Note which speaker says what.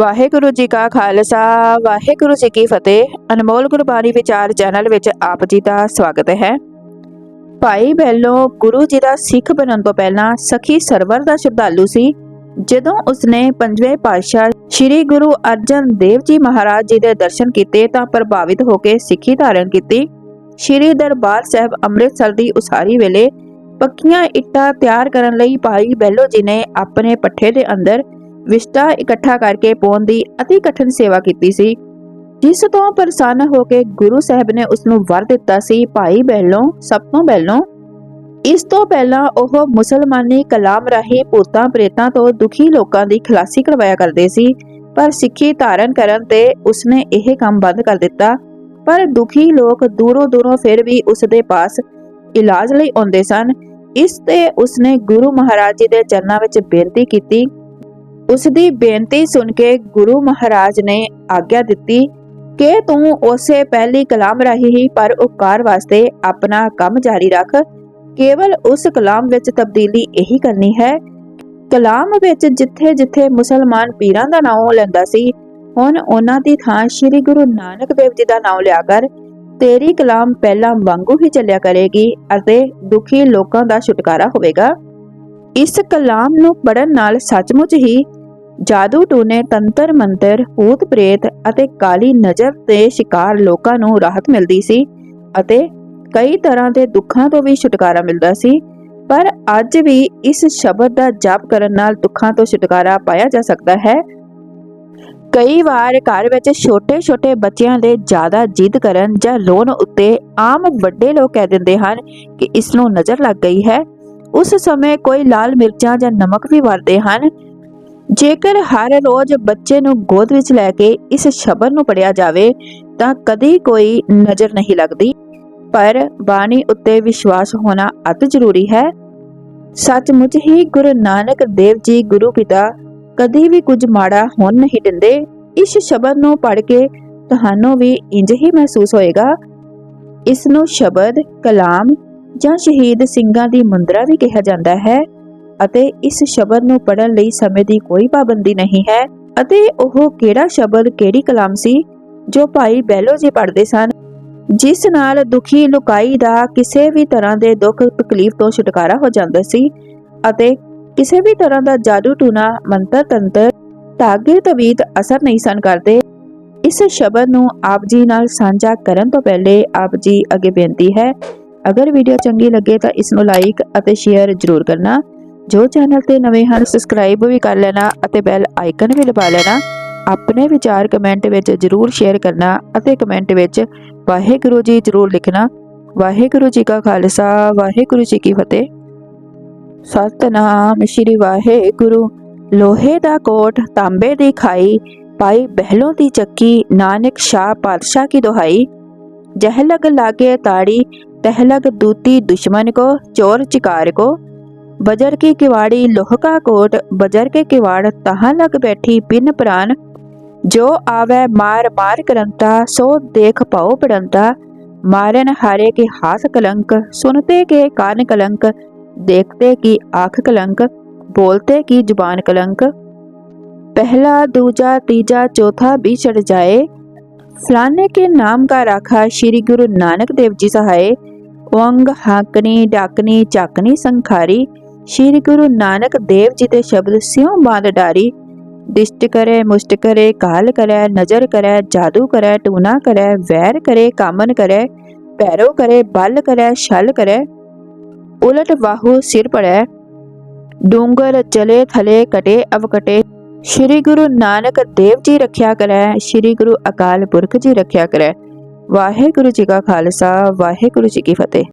Speaker 1: ਵਾਹਿਗੁਰੂ ਜੀ ਕਾ ਖਾਲਸਾ, ਵਾਹਿਗੁਰੂ ਜੀ ਕੀ ਫਤਿਹ। ਅਨਮੋਲ ਗੁਰਬਾਣੀ ਵਿਚਾਰ ਚੈਨਲ ਵਿੱਚ ਆਪ ਜੀ ਦਾ ਸਵਾਗਤ ਹੈ। ਭਾਈ ਬੈਲੋ ਗੁਰੂ ਜੀ ਦਾ ਸਿੱਖ ਬਣਨ ਤੋਂ ਪਹਿਲਾਂ ਸਖੀ ਸਰਵਰ ਦਾ ਸ਼ਰਧਾਲੂ ਸੀ, ਜਦੋਂ ਉਸਨੇ ਪੰਜਵੇਂ ਪਾਤਸ਼ਾਹ ਸ੍ਰੀ ਗੁਰੂ ਅਰਜਨ ਦੇਵ ਜੀ ਮਹਾਰਾਜ ਜੀ ਦੇ ਦਰਸ਼ਨ ਕੀਤੇ ਤਾਂ ਪ੍ਰਭਾਵਿਤ ਹੋ ਕੇ ਸਿੱਖੀ ਧਾਰਨ ਕੀਤੀ। ਸ੍ਰੀ ਦਰਬਾਰ ਸਾਹਿਬ ਅੰਮ੍ਰਿਤਸਰ ਦੀ ਉਸਾਰੀ ਵੇਲੇ ਪੱਕੀਆਂ ਇੱਟਾਂ ਤਿਆਰ ਕਰਨ ਲਈ ਭਾਈ ਬੈਲੋ ਜੀ ਨੇ ਆਪਣੇ ਪੱਠੇ ਦੇ ਅੰਦਰ ਵਿਸ਼ਟਾ ਇਕੱਠਾ ਕਰਕੇ ਪਾਉਣ ਦੀ ਅਤੀ ਕਠਿਨ ਸੇਵਾ ਕੀਤੀ ਸੀ। ਜਿਸ ਤੋਂ ਪ੍ਰਸੰਨ ਹੋ ਕੇ ਗੁਰੂ ਸਾਹਿਬ ਨੇ ਉਸ ਨੂੰ ਵਰ ਦਿੱਤਾ ਸੀ, ਭਾਈ ਬਹਿਲੋਂ, ਸਭ ਤੋਂ ਪਹਿਲੋਂ ਇਸ ਤੋਂ ਪਹਿਲਾਂ ਉਹ ਮੁਸਲਮਾਨੀ ਕਲਾਮ ਰਾਹੀਂ ਭੂਤਾਂ ਪ੍ਰੇਤਾਂ ਤੋਂ ਦੁਖੀ ਲੋਕਾਂ ਦੀ ਖਲਾਸੀ ਕਰਵਾਇਆ ਕਰਦੇ ਸੀ, ਪਰ ਸਿੱਖੀ ਧਾਰਨ ਕਰਨ ਤੇ ਉਸਨੇ ਇਹ ਕੰਮ ਬੰਦ ਕਰ ਦਿੱਤਾ। ਪਰ ਦੁਖੀ ਲੋਕ ਦੂਰੋਂ ਦੂਰੋਂ ਫਿਰ ਵੀ ਉਸ ਦੇ ਪਾਸ ਇਲਾਜ ਲਈ ਆਉਂਦੇ ਸਨ। ਇਸ ਤੇ ਉਸਨੇ ਗੁਰੂ ਮਹਾਰਾਜ ਜੀ ਦੇ ਚਰਨਾਂ ਵਿੱਚ ਬੇਨਤੀ ਕੀਤੀ ਉਸ ਦੀ ਬੇਨਤੀ ਸੁਣ ਕੇ ਗੁਰੂ ਮਹਾਰਾਜ ਨੇ ਆਗਿਆ ਦਿੱਤੀ ਕਿ ਤੂੰ ਉਸੇ ਪਹਿਲੀ ਕਲਾਮ ਰਾਹੀਂ ਹੀ ਪਰ ਉਪਕਾਰ ਵਾਸਤੇ ਆਪਣਾ ਕੰਮ ਜਾਰੀ ਰੱਖ। ਕੇਵਲ ਉਸ ਕਲਾਮ ਵਿੱਚ ਤਬਦੀਲੀ ਇਹੀ ਕਰਨੀ ਹੈ। ਕਲਾਮ ਵਿੱਚ ਜਿੱਥੇ-ਜਿੱਥੇ ਮੁਸਲਮਾਨ ਪੀਰਾਂ ਦਾ ਨਾਮ ਲੈਂਦਾ ਸੀ, ਹੁਣ ਉਹਨਾਂ ਦੀ ਥਾਂ ਸ੍ਰੀ ਗੁਰੂ ਨਾਨਕ ਦੇਵ ਜੀ ਦਾ ਨਾਮ ਲਿਆ ਕਰ। ਤੇਰੀ ਕਲਾਮ ਪਹਿਲਾਂ ਵਾਂਗੂ ਹੀ ਚੱਲਿਆ ਕਰੇਗੀ ਅਤੇ ਦੁਖੀ ਲੋਕਾਂ ਦਾ ਛੁਟਕਾਰਾ ਹੋਵੇਗਾ। ਇਸ ਕਲਾਮ ਨੂੰ ਪੜਨ ਨਾਲ ਸੱਚਮੁੱਚ ਹੀ ਜਾਦੂ ਟੂਨੇ ਤੰਤਰ ਮੰਤਰ ਭੂਤ ਪ੍ਰੇਤ ਅਤੇ ਕਾਲੀ ਨਜ਼ਰ ਦੇ ਸ਼ਿਕਾਰ ਲੋਕਾਂ ਨੂੰ ਰਾਹਤ ਮਿਲਦੀ ਸੀ ਅਤੇ ਕਈ ਤਰ੍ਹਾਂ ਦੇ ਦੁੱਖਾਂ ਤੋਂ ਵੀ ਛੁਟਕਾਰਾ ਮਿਲਦਾ ਸੀ। ਪਰ ਅੱਜ ਵੀ ਇਸ ਸ਼ਬਦ ਦਾ ਜਪ ਕਰਨ ਨਾਲ ਦੁੱਖਾਂ ਤੋਂ ਛੁਟਕਾਰਾ ਪਾਇਆ ਜਾ ਸਕਦਾ ਹੈ। ਕਈ ਵਾਰ ਘਰ ਵਿੱਚ ਛੋਟੇ-ਛੋਟੇ ਬੱਚਿਆਂ ਦੇ ਜ਼ਿਆਦਾ ਜਿੱਦ ਕਰਨ ਜਾਂ ਰੋਣ ਉੱਤੇ ਆਮ ਵੱਡੇ ਲੋਕ ਕਹਿ ਦਿੰਦੇ ਹਨ ਕਿ ਇਸ ਨੂੰ ਨਜ਼ਰ ਲੱਗ ਗਈ ਹੈ। ਉਸ ਸਮੇਂ ਕੋਈ ਲਾਲ ਮਿਰਚਾਂ ਜਾਂ ਨਮਕ ਵੀ ਵਰਦੇ ਹਨ। ਜੇਕਰ ਹਰ ਰੋਜ਼ ਬੱਚੇ ਨੂੰ ਗੋਦ ਵਿੱਚ ਲੈ ਕੇ ਇਸ ਸ਼ਬਦ ਨੂੰ ਪੜਿਆ ਜਾਵੇ, ਤਾਂ ਕਦੀ ਕੋਈ ਨਜ਼ਰ ਨਹੀਂ ਲੱਗਦੀ। ਪਰ ਬਾਣੀ ਉੱਤੇ ਵਿਸ਼ਵਾਸ ਹੋਣਾ ਅਤ ਜ਼ਰੂਰੀ ਹੈ। ਸੱਚਮੁੱਚ ਹੀ ਗੁਰੂ ਨਾਨਕ ਦੇਵ ਜੀ ਗੁਰੂ ਪਿਤਾ ਕਦੇ ਵੀ ਕੁਝ ਮਾੜਾ ਹੋਣ ਨਹੀਂ ਦਿੰਦੇ। ਇਸ ਸ਼ਬਦ ਨੂੰ ਪੜ੍ਹ ਕੇ ਤੁਹਾਨੂੰ ਵੀ ਇੰਜ ਹੀ ਮਹਿਸੂਸ ਹੋਏਗਾ। ਇਸ ਨੂੰ ਸ਼ਬਦ ਕਲਾਮ ਜਾਂ ਸ਼ਹੀਦ ਸਿੰਘਾਂ ਦੀ ਮੁੰਦਰਾ ਵੀ ਕਿਹਾ ਜਾਂਦਾ ਹੈ। ਅਤੇ ਇਸ ਸ਼ਬਦ ਨੂੰ ਪੜਨ ਲਈ ਸਮੇਂ ਦੀ ਕੋਈ ਪਾਬੰਦੀ ਨਹੀਂ ਹੈ। ਅਤੇ ਉਹ ਕਿਹੜਾ ਸ਼ਬਦ, ਕਿਹੜੀ ਕਲਾਮ ਸੀ, ਜੋ ਭਾਈ ਬੈਲੋ ਜੀ ਪੜ੍ਹਦੇ ਸਨ, ਜਿਸ ਨਾਲ ਦੁਖੀ ਲੁਕਾਈ ਦਾ ਕਿਸੇ ਵੀ ਤਰ੍ਹਾਂ ਦੇ ਦੁੱਖ ਤਕਲੀਫ ਤੋਂ ਛੁਟਕਾਰਾ ਹੋ ਜਾਂਦਾ ਸੀ ਅਤੇ ਕਿਸੇ ਵੀ ਤਰ੍ਹਾਂ ਦਾ ਜਾਦੂ ਟੂਣਾ, ਮੰਤਰ ਤੰਤਰ, ਧਾਗੇ ਤਵੀਤ ਅਸਰ ਨਹੀਂ ਸਨ ਕਰਦੇ। ਇਸ ਸ਼ਬਦ ਨੂੰ ਆਪ ਜੀ ਨਾਲ ਸਾਂਝਾ ਕਰਨ ਤੋਂ ਪਹਿਲੇ ਆਪ ਜੀ ਅੱਗੇ ਬੇਨਤੀ ਹੈ, ਅਗਰ ਵੀਡੀਓ ਚੰਗੀ ਲੱਗੇ ਤਾਂ ਇਸ ਨੂੰ ਲਾਈਕ ਅਤੇ ਸ਼ੇਅਰ ਜ਼ਰੂਰ ਕਰਨਾ। ਜੋ ਚੈਨਲ ਤੇ ਨਵੇਂ ਹਨ ਸਬਸਕ੍ਰਾਈਬ ਵੀ ਕਰ ਲੈਣਾ ਅਤੇ ਬੈਲ ਆਈਕਨ ਵੀ ਲਬਾ ਲੈਣਾ। ਆਪਣੇ ਵਿਚਾਰ ਕਮੈਂਟ ਵਿੱਚ ਜ਼ਰੂਰ ਸ਼ੇਅਰ ਕਰਨਾ ਅਤੇ ਕਮੈਂਟ ਵਿੱਚ ਵਾਹਿਗੁਰੂ ਜੀ ਜ਼ਰੂਰ ਲਿਖਣਾ। ਵਾਹਿਗੁਰੂ ਜੀ ਕਾ ਖਾਲਸਾ, ਵਾਹਿਗੁਰੂ ਜੀ ਕੀ ਫਤਿਹ। ਸਤਨਾਮ ਸ਼੍ਰੀ ਵਾਹਿਗੁਰੂ। ਲੋਹੇ ਦਾ ਕੋਟ ਤਾਂਬੇ ਦੀ ਖਾਈ, ਪਾਈ ਬਹਿਲੋਂ ਦੀ ਚੱਕੀ, ਨਾਨਕ ਸ਼ਾਹ ਪਾਤਸ਼ਾਹ ਕੀ ਦੁਹਾਈ। ਜਹਲਗ ਲਾਗੇ ਤਾੜੀ, ਤਹਿਲਗ ਦੂਤੀ ਦੁਸ਼ਮਨ ਕੋ, ਚੋਰ ਚਿਕਾਰ ਕੋ। बजर की किवाड़ी लोह का कोट बजर के किवाड़ तहां लग बैठी पिन प्राण जो आवे मार मार करंता सो देख पाओ पड़ंता मारन हारे के हाथ कलंक सुनते के कान कलंक देखते की आंख कलंक बोलते की जुबान कलंक पहला दूजा तीजा चौथा भी चढ़ जाए फलाने के नाम का राखा श्री गुरु नानक देव जी सहाय ओंग हाकनी डाकनी चाकनी संखारी ਸ਼੍ਰੀ ਗੁਰੂ ਨਾਨਕ ਦੇਵ ਜੀ ਦੇ ਸ਼ਬਦ ਸਿਉ ਬਾਂਧ ਡਾਰੀ, ਦਿਸ਼ਟ ਕਰੇ, ਮੁਸ਼ਟ ਕਰੇ, ਕਾਲ ਕਰੇ, ਨਜ਼ਰ ਕਰੇ, ਜਾਦੂ ਕਰੇ ਟੂਨਾ ਕਰੇ, ਵੈਰ ਕਰੇ, ਕਾਮਨ ਕਰੇ ਪੈਰੋ ਕਰੇ, ਬਲ ਕਰੇ, ਛਲ ਕਰੇ। ਉਲਟ ਵਾਹੂ ਸਿਰ ਪੜੈ ਡੂੰਗਰ ਚਲੇ ਥਲੇ ਕਟੇ ਅਵ ਕਟੇ ਸ਼੍ਰੀ ਗੁਰੂ ਨਾਨਕ ਦੇਵ ਜੀ ਰੱਖਿਆ ਕਰੈ, ਸ਼੍ਰੀ ਗੁਰੂ ਅਕਾਲ ਪੁਰਖ ਜੀ ਰੱਖਿਆ ਕਰੈ। ਵਾਹਿਗੁਰੂ ਜੀ ਕਾ ਖਾਲਸਾ, ਵਾਹਿਗੁਰੂ ਜੀ ਕੀ ਫਤਿਹ।